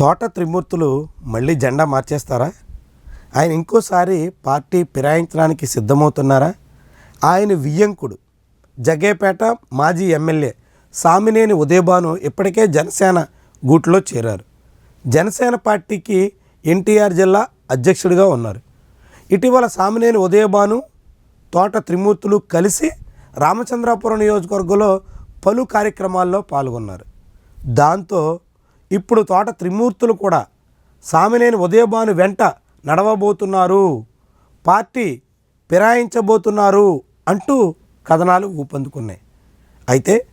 తోట త్రిమూర్తులు మళ్ళీ జెండా మార్చేస్తారా? ఆయన ఇంకోసారి పార్టీ ఫిరాయించడానికి సిద్ధమవుతున్నారా? ఆయన వియ్యంకుడు జగేపేట మాజీ ఎమ్మెల్యే సామినేని ఉదయభాను ఇప్పటికే జనసేన గూట్లో చేరారు. జనసేన పార్టీకి ఎన్టీఆర్ జిల్లా అధ్యక్షుడిగా ఉన్నారు. ఇటీవల సామినేని ఉదయభాను తోట త్రిమూర్తులు కలిసి రామచంద్రాపురం నియోజకవర్గంలో పలు కార్యక్రమాల్లో పాల్గొన్నారు. దాంతో ఇప్పుడు తోట త్రిమూర్తులు కూడా సామినేని ఉదయభాను వెంట నడవబోతున్నారు. పార్టీ ఫిరాయించబోతున్నారు అంటూ కథనాలు ఊపందుకున్నాయి. అయితే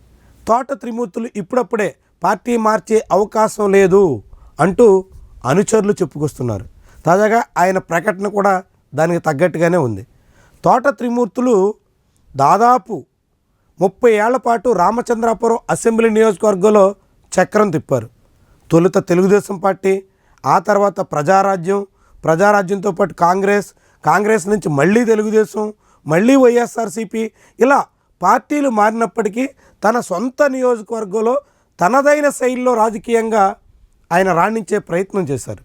తోట త్రిమూర్తులు ఇప్పుడప్పుడే పార్టీ మార్చే అవకాశం లేదు అంటూ అనుచరులు చెప్పుకొస్తున్నారు. తాజాగా ఆయన ప్రకటన కూడా దానికి తగ్గట్టుగానే ఉంది. తోట త్రిమూర్తులు దాదాపు ముప్పై ఏళ్ళ పాటు రామచంద్రాపురం అసెంబ్లీ నియోజకవర్గంలో చక్రం తిప్పారు. తొలుత తెలుగుదేశం పార్టీ ఆ తర్వాత ప్రజారాజ్యం ప్రజారాజ్యంతో పాటు కాంగ్రెస్ కాంగ్రెస్ నుంచి మళ్ళీ తెలుగుదేశం మళ్ళీ వైఎస్ఆర్సీపీ ఇలా పార్టీలు మారినప్పటికీ తన సొంత నియోజకవర్గంలో తనదైన శైలిలో రాజకీయంగా ఆయన రాణించే ప్రయత్నం చేశారు.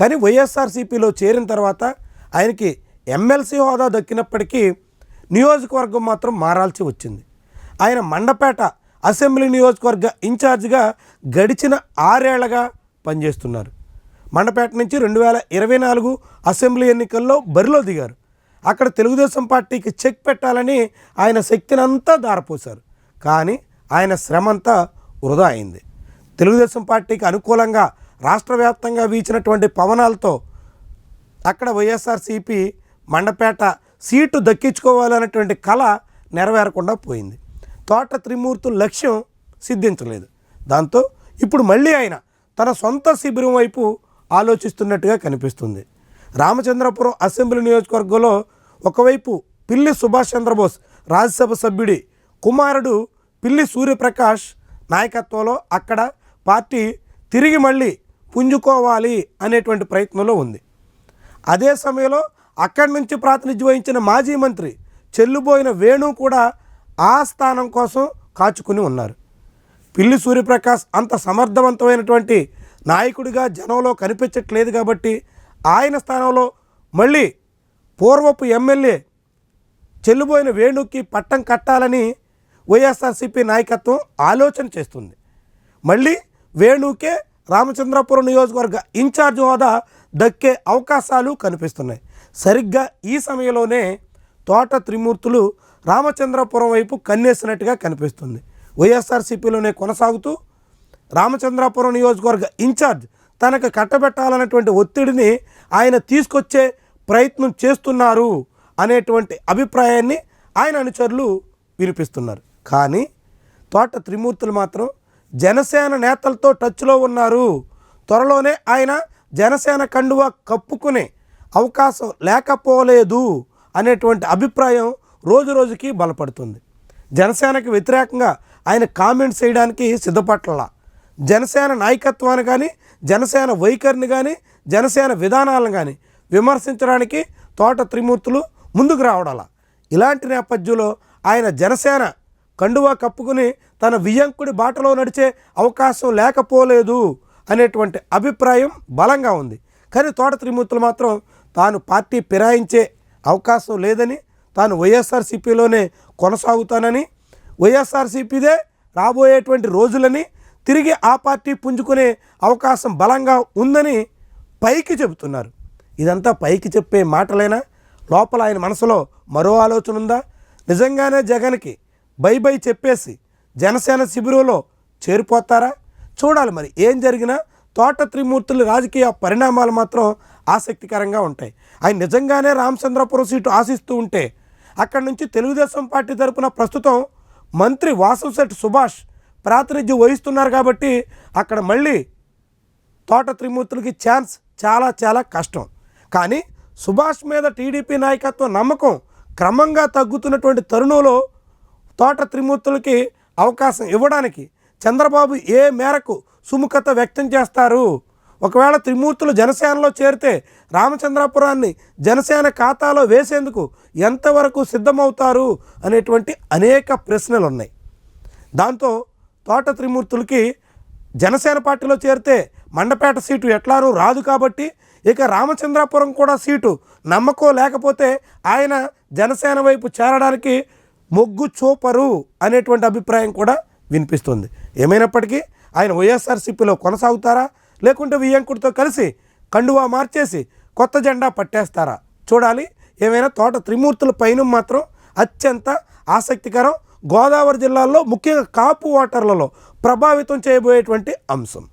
కానీ వైఎస్ఆర్సీపీలో చేరిన తర్వాత ఆయనకి ఎమ్మెల్సీ హోదా దక్కినప్పటికీ నియోజకవర్గం మాత్రం మారాల్సి వచ్చింది. ఆయన మండపేట అసెంబ్లీ నియోజకవర్గ ఇన్ఛార్జిగా గడిచిన ఆరేళ్ళగా పనిచేస్తున్నారు. మండపేట నుంచి రెండు వేల ఇరవై నాలుగు అసెంబ్లీ ఎన్నికల్లో బరిలో దిగారు. అక్కడ తెలుగుదేశం పార్టీకి చెక్ పెట్టాలని ఆయన శక్తిని అంతా దారపోశారు. కానీ ఆయన శ్రమంతా వృధా అయింది. తెలుగుదేశం పార్టీకి అనుకూలంగా రాష్ట్ర వ్యాప్తంగా వీచినటువంటి పవనాలతో అక్కడ వైఎస్ఆర్సీపీ మండపేట సీటు దక్కించుకోవాలనేటువంటి కళ నెరవేరకుండా పోయింది. తోట త్రిమూర్తుల లక్ష్యం సిద్ధించలేదు. దాంతో ఇప్పుడు మళ్ళీ ఆయన తన సొంత శిబిరం వైపు ఆలోచిస్తున్నట్టుగా కనిపిస్తుంది. రామచంద్రపురం అసెంబ్లీ నియోజకవర్గంలో ఒకవైపు పిల్లి సుభాష్ చంద్రబోస్ రాజ్యసభ సభ్యుడి కుమారుడు పిల్లి సూర్యప్రకాష్ నాయకత్వంలో అక్కడ పార్టీ తిరిగి మళ్ళీ పుంజుకోవాలి అనేటువంటి ప్రయత్నంలో ఉంది. అదే సమయంలో అక్కడి నుంచి ప్రాతినిధ్యం వహించిన మాజీ మంత్రి చెల్లుబోయిన వేణు కూడా ఆ స్థానం కోసం కాచుకుని ఉన్నారు. పిల్లి సూర్యప్రకాష్ అంత సమర్థవంతమైనటువంటి నాయకుడిగా జనంలో కనిపించట్లేదు కాబట్టి ఆయన స్థానంలో మళ్ళీ పూర్వపు ఎమ్మెల్యే చెల్లిపోయిన వేణుకి పట్టం కట్టాలని వైఎస్ఆర్సీపీ నాయకత్వం ఆలోచన చేస్తుంది. మళ్ళీ వేణుకే రామచంద్రపురం నియోజకవర్గ ఇన్ఛార్జ్ హోదా దక్కే అవకాశాలు కనిపిస్తున్నాయి. సరిగ్గా ఈ సమయంలోనే తోట త్రిమూర్తులు రామచంద్రపురం వైపు కన్నేసినట్టుగా కనిపిస్తుంది. వైఎస్ఆర్సీపీలోనే కొనసాగుతూ రామచంద్రాపురం నియోజకవర్గ ఇన్ఛార్జ్ తనకు కట్టబెట్టాలన్నటువంటి ఒత్తిడిని ఆయన తీసుకొచ్చే ప్రయత్నం చేస్తున్నారు అనేటువంటి అభిప్రాయాన్ని ఆయన అనుచరులు వినిపిస్తున్నారు. కానీ తోట త్రిమూర్తులు మాత్రం జనసేన నేతలతో టచ్లో ఉన్నారు. త్వరలోనే ఆయన జనసేన కండువా కప్పుకునే అవకాశం లేకపోలేదు అనేటువంటి అభిప్రాయం రోజు రోజుకి బలపడుతుంది. జనసేనకు వ్యతిరేకంగా ఆయన కామెంట్స్ చేయడానికి సిద్ధపట్ల. జనసేన నాయకత్వాన్ని కానీ జనసేన వైఖరిని కానీ జనసేన విధానాలను కానీ విమర్శించడానికి తోట త్రిమూర్తులు ముందుకు రావడాల. ఇలాంటి నేపథ్యంలో ఆయన జనసేన కండువా కప్పుకుని తన వియంకుడి బాటలో నడిచే అవకాశం లేకపోలేదు అనేటువంటి అభిప్రాయం బలంగా ఉంది. కానీ తోట త్రిమూర్తులు మాత్రం తాను పార్టీ ఫిరాయించే అవకాశం లేదని తాను వైఎస్ఆర్సీపీలోనే కొనసాగుతానని వైఎస్ఆర్సీపీదే రాబోయేటువంటి రోజులని తిరిగి ఆ పార్టీ పుంజుకునే అవకాశం బలంగా ఉందని పైకి చెబుతున్నారు. ఇదంతా పైకి చెప్పే మాటలేనా? లోపల ఆయన మనసులో మరో ఆలోచన ఉందా? నిజంగానే జగన్కి బై బై చెప్పేసి జనసేన శిబిరంలో చేరిపోతారా? చూడాలి మరి ఏం జరిగినా. తోట త్రిమూర్తుల రాజకీయ పరిణామాలు మాత్రం ఆసక్తికరంగా ఉంటాయి. ఆయన నిజంగానే రామచంద్రపురం సీటు ఆశిస్తూ ఉంటే అక్కడి నుంచి తెలుగుదేశం పార్టీ తరపున ప్రస్తుతం మంత్రి వాసంశెట్టి సుభాష్ ప్రాతినిధ్యం వహిస్తున్నారు కాబట్టి అక్కడ మళ్ళీ తోట త్రిమూర్తులకి ఛాన్స్ చాలా చాలా కష్టం. కానీ సుభాష్ మీద టీడీపీ నాయకత్వం నమ్మకం క్రమంగా తగ్గుతున్నటువంటి తరుణంలో తోట త్రిమూర్తులకి అవకాశం ఇవ్వడానికి చంద్రబాబు ఏ మేరకు సుముఖత వ్యక్తం చేస్తారు? ఒకవేళ త్రిమూర్తులు జనసేనలో చేరితే రామచంద్రాపురాన్ని జనసేన ఖాతాలో వేసేందుకు ఎంతవరకు సిద్ధమవుతారు అనేటువంటి అనేక ప్రశ్నలు ఉన్నాయి దాంతో తోట త్రిమూర్తులకి జనసేన పార్టీలో చేరితే మండపేట సీటు ఎట్లానూ రాదు కాబట్టి ఇక రామచంద్రాపురం కూడా సీటు నమ్మకం లేకపోతే ఆయన జనసేన వైపు చేరడానికి మొగ్గు చూపరు అనేటువంటి అభిప్రాయం కూడా వినిపిస్తుంది. ఏమైనప్పటికీ ఆయన వైఎస్ఆర్సీపీలో కొనసాగుతారా? లేకుంటే వియ్యంకుడితో కలిసి కండువా మార్చేసి కొత్త జెండా పట్టేస్తారా? చూడాలి. ఏమైనా తోట త్రిమూర్తుల పైన మాత్రం అత్యంత ఆసక్తికరం గోదావరి జిల్లాలో ముఖ్యంగా కాపు వాటర్లలో ప్రభావితం చేయబోయేటువంటి అంశం.